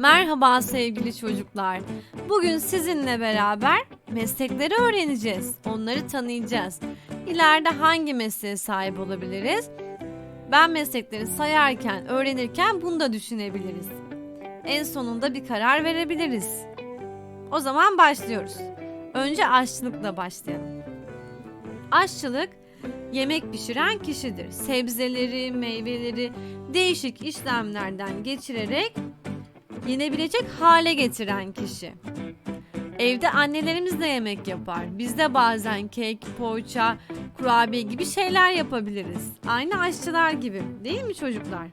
Merhaba sevgili çocuklar. Bugün sizinle beraber meslekleri öğreneceğiz. Onları tanıyacağız. İleride hangi mesleğe sahip olabiliriz? Ben meslekleri sayarken, öğrenirken bunu da düşünebiliriz. En sonunda bir karar verebiliriz. O zaman başlıyoruz. Önce aşçılıkla başlayalım. Aşçılık yemek pişiren kişidir. Sebzeleri, meyveleri değişik işlemlerden geçirerek yenebilecek hale getiren kişi. Evde annelerimiz de yemek yapar. Biz de bazen kek, poğaça, kurabiye gibi şeyler yapabiliriz. Aynı aşçılar gibi değil mi çocuklar?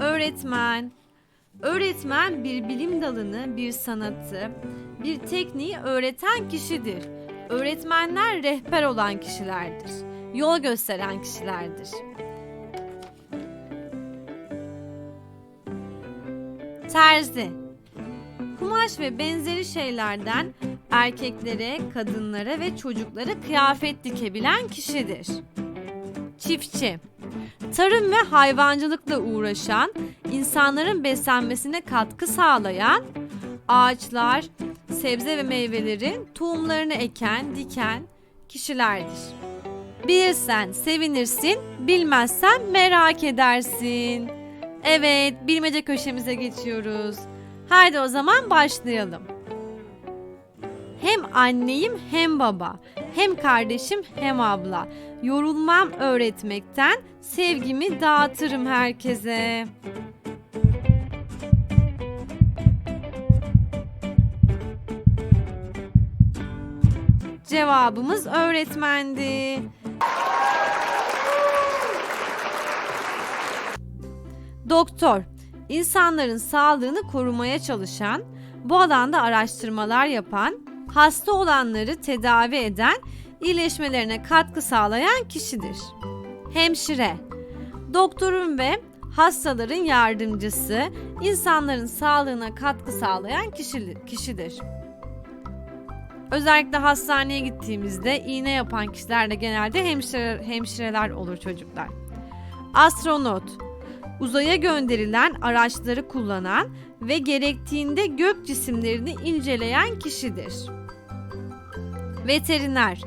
Öğretmen. Öğretmen bir bilim dalını, bir sanatı, bir tekniği öğreten kişidir. Öğretmenler rehber olan kişilerdir. Yol gösteren kişilerdir. Terzi. Kumaş ve benzeri şeylerden erkeklere, kadınlara ve çocuklara kıyafet dikebilen kişidir. Çiftçi. Tarım ve hayvancılıkla uğraşan, insanların beslenmesine katkı sağlayan, ağaçlar, sebze ve meyvelerin tohumlarını eken, diken kişilerdir. Bilirsen sevinirsin, bilmezsen merak edersin. Evet, bilmece köşemize geçiyoruz. Haydi o zaman başlayalım. Hem anneyim hem baba, hem kardeşim hem abla. Yorulmam öğretmekten, sevgimi dağıtırım herkese. Cevabımız öğretmendi. Doktor, insanların sağlığını korumaya çalışan, bu alanda araştırmalar yapan, hasta olanları tedavi eden, iyileşmelerine katkı sağlayan kişidir. Hemşire, doktorun ve hastaların yardımcısı, insanların sağlığına katkı sağlayan kişi- kişidir. Özellikle hastaneye gittiğimizde iğne yapan kişiler de genelde hemşire, hemşireler olur çocuklar. Astronot, uzaya gönderilen araçları kullanan ve gerektiğinde gök cisimlerini inceleyen kişidir. Veteriner,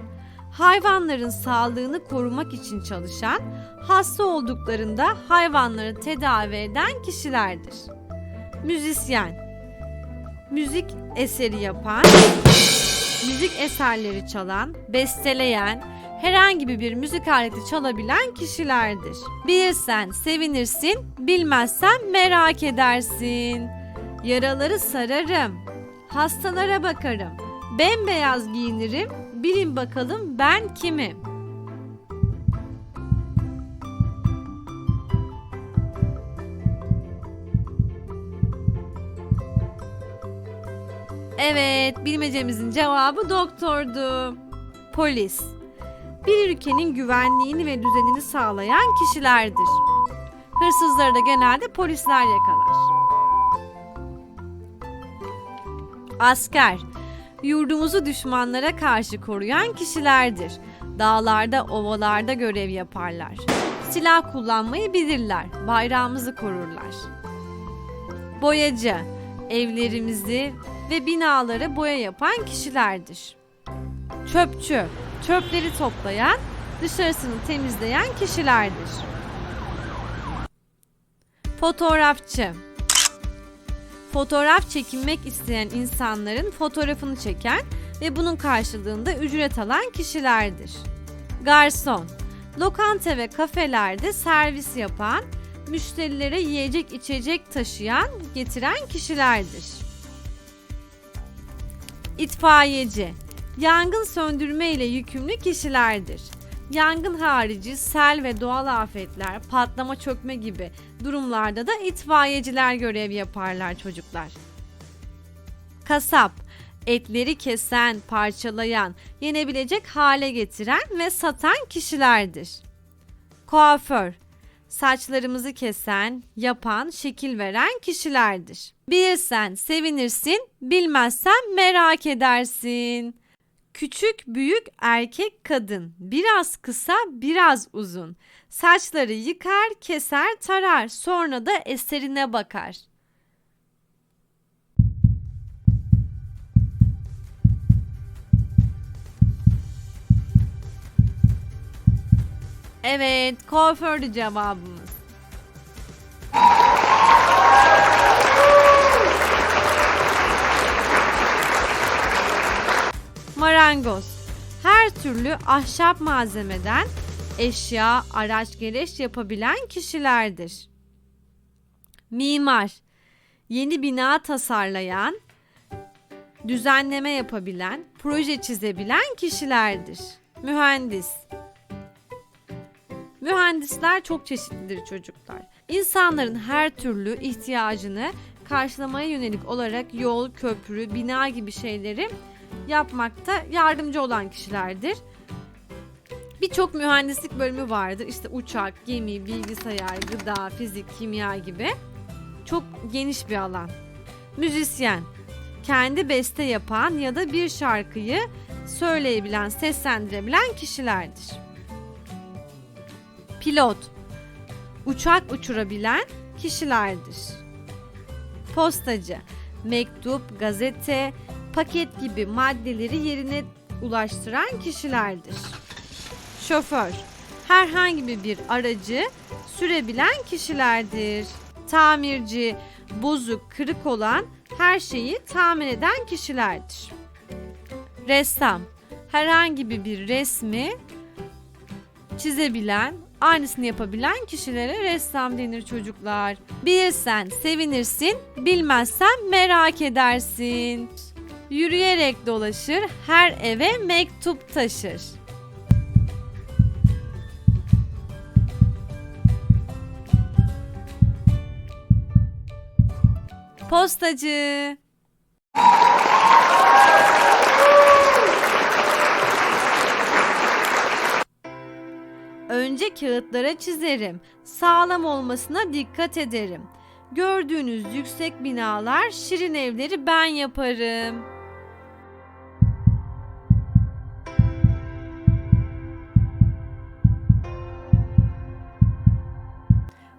hayvanların sağlığını korumak için çalışan, hasta olduklarında hayvanları tedavi eden kişilerdir. Müzisyen, müzik eseri yapan, müzik eserleri çalan, besteleyen, herhangi bir müzik aleti çalabilen kişilerdir. Bilirsen sevinirsin, bilmezsen merak edersin. Yaraları sararım, hastalara bakarım, bembeyaz giyinirim, bilin bakalım ben kimim? Evet, bilmecemizin cevabı doktordu. Polis. Bir ülkenin güvenliğini ve düzenini sağlayan kişilerdir. Hırsızları da genelde polisler yakalar. Asker. Yurdumuzu düşmanlara karşı koruyan kişilerdir. Dağlarda, ovalarda görev yaparlar. Silah kullanmayı bilirler. Bayrağımızı korurlar. Boyacı. Evlerimizi ve binaları boya yapan kişilerdir. Çöpçü, çöpleri toplayan, dışarısını temizleyen kişilerdir. Fotoğrafçı, fotoğraf çekinmek isteyen insanların fotoğrafını çeken ve bunun karşılığında ücret alan kişilerdir. Garson, lokanta ve kafelerde servis yapan, müşterilere yiyecek içecek taşıyan, getiren kişilerdir. İtfaiyeci, yangın söndürme ile yükümlü kişilerdir. Yangın harici sel ve doğal afetler, patlama çökme gibi durumlarda da itfaiyeciler görev yaparlar çocuklar. Kasap, etleri kesen, parçalayan, yenebilecek hale getiren ve satan kişilerdir. Kuaför, saçlarımızı kesen, yapan, şekil veren kişilerdir. Bilirsen sevinirsin, bilmezsen merak edersin. Küçük, büyük, erkek, kadın. Biraz kısa, biraz uzun. Saçları yıkar, keser, tarar. Sonra da eserine bakar. Evet, kuafördü cevabımız. Marangoz. Her türlü ahşap malzemeden eşya, araç, gereç yapabilen kişilerdir. Mimar. Yeni bina tasarlayan, düzenleme yapabilen, proje çizebilen kişilerdir. Mühendis. Mühendisler çok çeşitlidir çocuklar. İnsanların her türlü ihtiyacını karşılamaya yönelik olarak yol, köprü, bina gibi şeyleri yapmakta yardımcı olan kişilerdir. Birçok mühendislik bölümü vardır. İşte uçak, gemi, bilgisayar, gıda, fizik, kimya gibi. Çok geniş bir alan. Müzisyen, kendi beste yapan ya da bir şarkıyı söyleyebilen, seslendirebilen kişilerdir. Pilot, uçak uçurabilen kişilerdir. Postacı, mektup, gazete, paket gibi maddeleri yerine ulaştıran kişilerdir. Şoför, herhangi bir aracı sürebilen kişilerdir. Tamirci, bozuk, kırık olan her şeyi tamir eden kişilerdir. Ressam, herhangi bir resmi çizebilen, aynısını yapabilen kişilere ressam denir çocuklar. Bilirsen sevinirsin, bilmezsen merak edersin. Yürüyerek dolaşır, her eve mektup taşır. Postacı. Önce kağıtlara çizerim. Sağlam olmasına dikkat ederim. Gördüğünüz yüksek binalar, şirin evleri ben yaparım.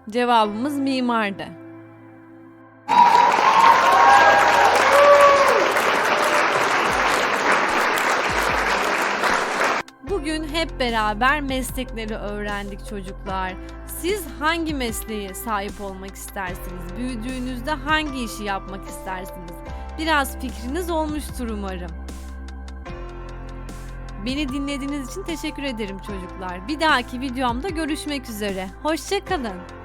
Cevabımız mimardı. Bugün hep beraber meslekleri öğrendik çocuklar. Siz hangi mesleğe sahip olmak istersiniz? Büyüdüğünüzde hangi işi yapmak istersiniz? Biraz fikriniz olmuştur umarım. Beni dinlediğiniz için teşekkür ederim çocuklar. Bir dahaki videomda görüşmek üzere. Hoşçakalın.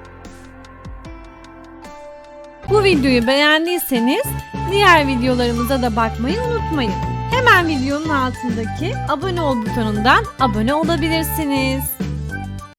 Bu videoyu beğendiyseniz diğer videolarımıza da bakmayı unutmayın. Hemen videonun altındaki abone ol butonundan abone olabilirsiniz.